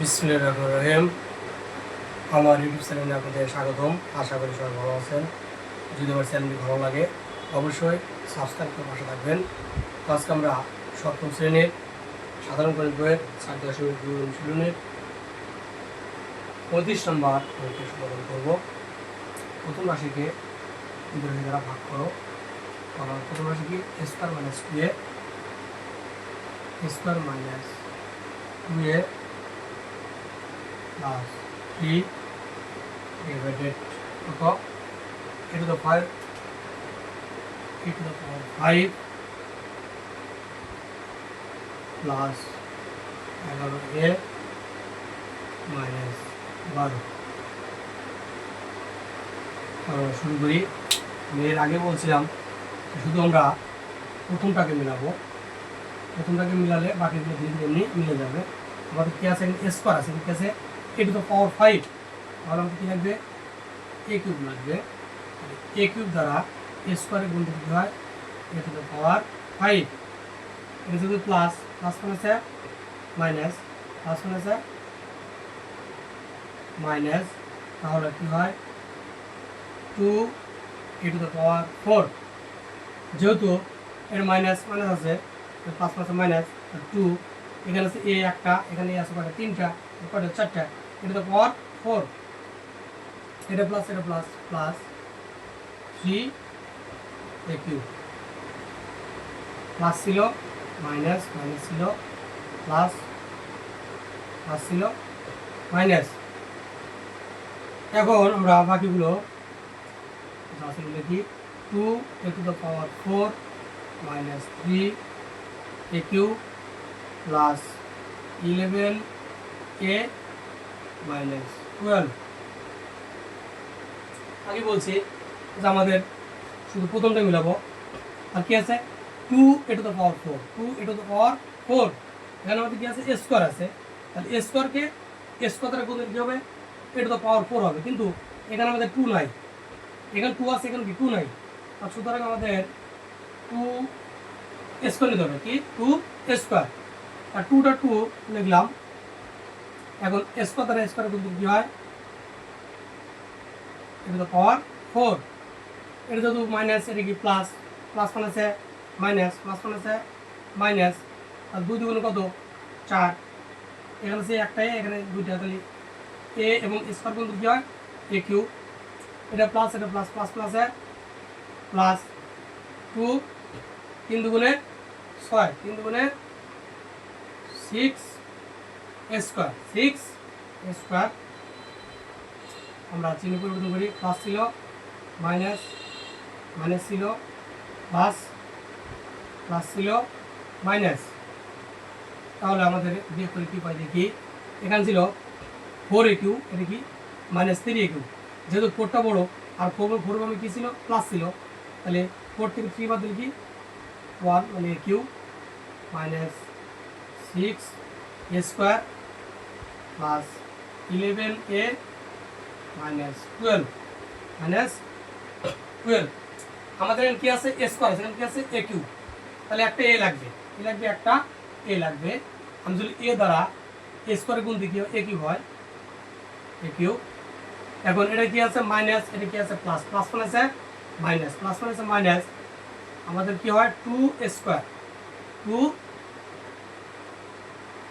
বিসমুল্লাহ আমার ইউটিউব চ্যানেলে আপনাদের স্বাগতম। আশা করি সবাই ভালো আছেন। যদি আমার চ্যানেলটি ভালো লাগে, অবশ্যই সাবস্ক্রাইব করে পাশে থাকবেন। আজকে আমরা সপ্তম শ্রেণির সাধারণ গণিত বইয়ের ছাত্র অনুশীলনের পঁয়ত্রিশ নম্বর অঙ্কের সমাধান করব। প্রথম রাশিকে দুই দ্বারা ভাগ করো। প্রথম রাশি কি square minus two a square minus two a plus 3 divided to e to the power e to the power 5 plus 11 a, minus 12 আমরা শুরু করি। এর আগে বলছিলাম শুধু আমরা প্রথমটাকে মিলাবো। প্রথমটাকে মিলালে বাকিগুলো ধীরে ধীরে এমনি মিলে যাবে। আমাদের কি আছে? স্কোয়ার আছে। কি আছে? A to the power five? তাহলে আমাদের কী লাগবে এ কিউব লাগবে। এ কিউব দ্বারা এ স্কোয়ারে গুণ দিতে হয়? A to the power five. এটা যদি প্লাস প্লাস মানে আছে মাইনাস, প্লাস মানে আছে মাইনাস, তাহলে কি হয়? Two a to the power four. যেহেতু এর মাইনাস মাইনাস আছে প্লাস প্লাস মাইনাস টু, এখানে আছে এ একটা, এখানে আছে কয়টা? তিনটা কয়টা? চারটা। এটা তো পাওয়ার ফোর এটা প্লাস এটা plus plus three a q plus ছিল মাইনাস মাইনাস ছিল প্লাস প্লাস ছিল মাইনাস এখন আমরা বাকিগুলো লিখি two a to the power four minus three a q plus eleven a minus twelve আগে বলছি যে আমাদের শুধু প্রথমটা মিলাবো। আর কি আছে? Two a to the power four two a to the power four এখানে আমাদের কি আছে? স্কোয়ার আছে। তাহলে স্কোয়ারকে স্কোয়ার দ্বারা গুণ দিলে হবে? A to the power four হবে। কিন্তু এখানে আমাদের টু নাই। এখানে টু আছে, এখানে কি টু নাই? আর সুতরাং আমাদের টু স্কোয়ার নিতে হবে। কি? টু স্কোয়ার আর টুটা টু লিখলাম। এখন স্কোয়ার দ্বারা স্কোয়ার কিন্তু কি হয়? এটা তো পাওয়ার ফোর এটা যেহেতু মাইনাস এটা কি প্লাস প্লাস মানে আছে মাইনাস প্লাস মানে আছে মাইনাস আর দুই দুগুণ কত? চার। এখানে সে একটাই এখানে দুইটা। তাহলে এ এবং স্কোয়ার কিন্তু কি হয়? এ কিউ এটা প্লাস এটা plus plus plus plus two তিন দুগুণে ছয়। তিন দুগুণে সিক্স স্কোয়ার সিক্স স্কোয়ার আমরা চিহ্ন পরিবর্তন করি। প্লাস ছিল মাইনাস মাইনাস ছিল প্লাস প্লাস ছিল মাইনাস তাহলে আমাদের বিয়োগ করে কী পাই দেখি। এখানে ছিল ফোর এ কিউ এটা কি? মাইনাস থ্রি এ কিউ যেহেতু ফোরটা বড়ো, আর ফোর ফোর আমি কী ছিল? প্লাস ছিল। তাহলে ফোর থেকে থ্রি বাদ দিলে কি? ওয়ান মানে q minus six square plus eleven a minus twelve minus twelve আমাদের এখানে কি আছে? এ স্কোয়ার আছে এখানে কি আছে? এ কিউ তাহলে একটা এ লাগবে। কি লাগবে একটা এ লাগবে। আমি যদি এ দ্বারা এ স্কোয়ারে গুণ দিই এ কিউ হয় এ কিউ এখন এটা কি আছে? মাইনাস এটা কি আছে? প্লাস প্লাস মানে আছে মাইনাস প্লাস মানে আছে মাইনাস আমাদের কি হয়? Two square two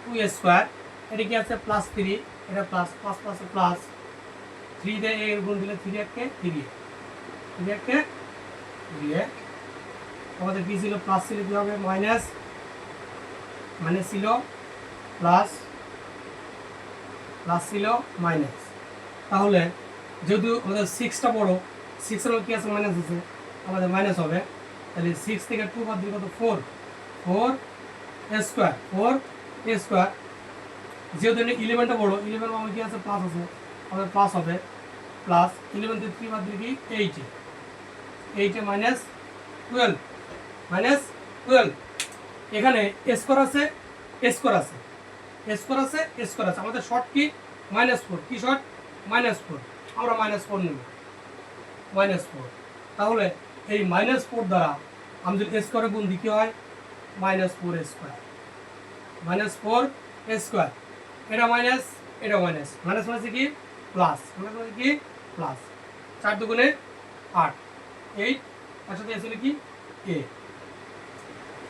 two square এটা কি আছে? প্লাস থ্রি এটা plus plus plus plus three দিয়ে এর গুণ দিলে থ্রি এককে থ্রি থ্রি এককে থ্রি আমাদের কি ছিল প্লাস ছিল কী হবে? মাইনাস মাইনাস ছিল প্লাস প্লাস ছিল মাইনাস তাহলে যেহেতু আমাদের সিক্সটা বড়ো সিক্সের কি আছে? মাইনাস আছে। আমাদের মাইনাস হবে। তাহলে সিক্স থেকে টু বাদ দিলে কত? Four four a square four a square যেহেতু ইলেভেনটা বড়ো ইলেভেন আমার কি আছে? প্লাস আছে। আমাদের প্লাস হবে। প্লাস ইলেভেন থ্রি বাদ দিলে কি? এইটে এইটে মাইনাস টুয়েলভ মাইনাস টুয়েলভ এখানে স্কোর আছে স্কোর আছে। স্কোর আছে স্কোর আছে। আমাদের শর্ট কি? মাইনাস ফোর কি শর্ট মাইনাস ফোর আমরা মাইনাস ফোর নেব। মাইনাস ফোর তাহলে এই মাইনাস ফোর দ্বারা আমি যদি স্কোয়ারে গুণ দিই, কি হয়? Minus four square minus four square এটা মাইনাস এটা মাইনাস মাইনাস মানে কি? প্লাস মাইনাস মানে কি? প্লাস চার দুগুণে আট। এইট তার সাথে আসলে কি? এ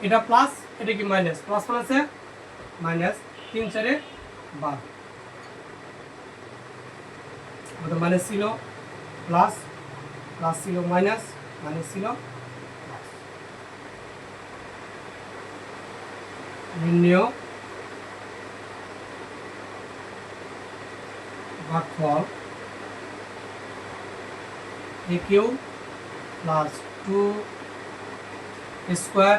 এটা প্লাস এটা কি মাইনাস প্লাস মানে আছে মাইনাস তিন চারে বারো। আমাদের মাইনাস ছিল প্লাস প্লাস ছিল মাইনাস মাইনাস ছিল প্লাস ভাগফল a q plus two square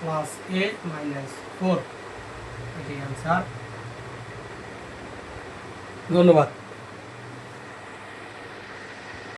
plus a minus four এটি অ্যান্সার ধন্যবাদ।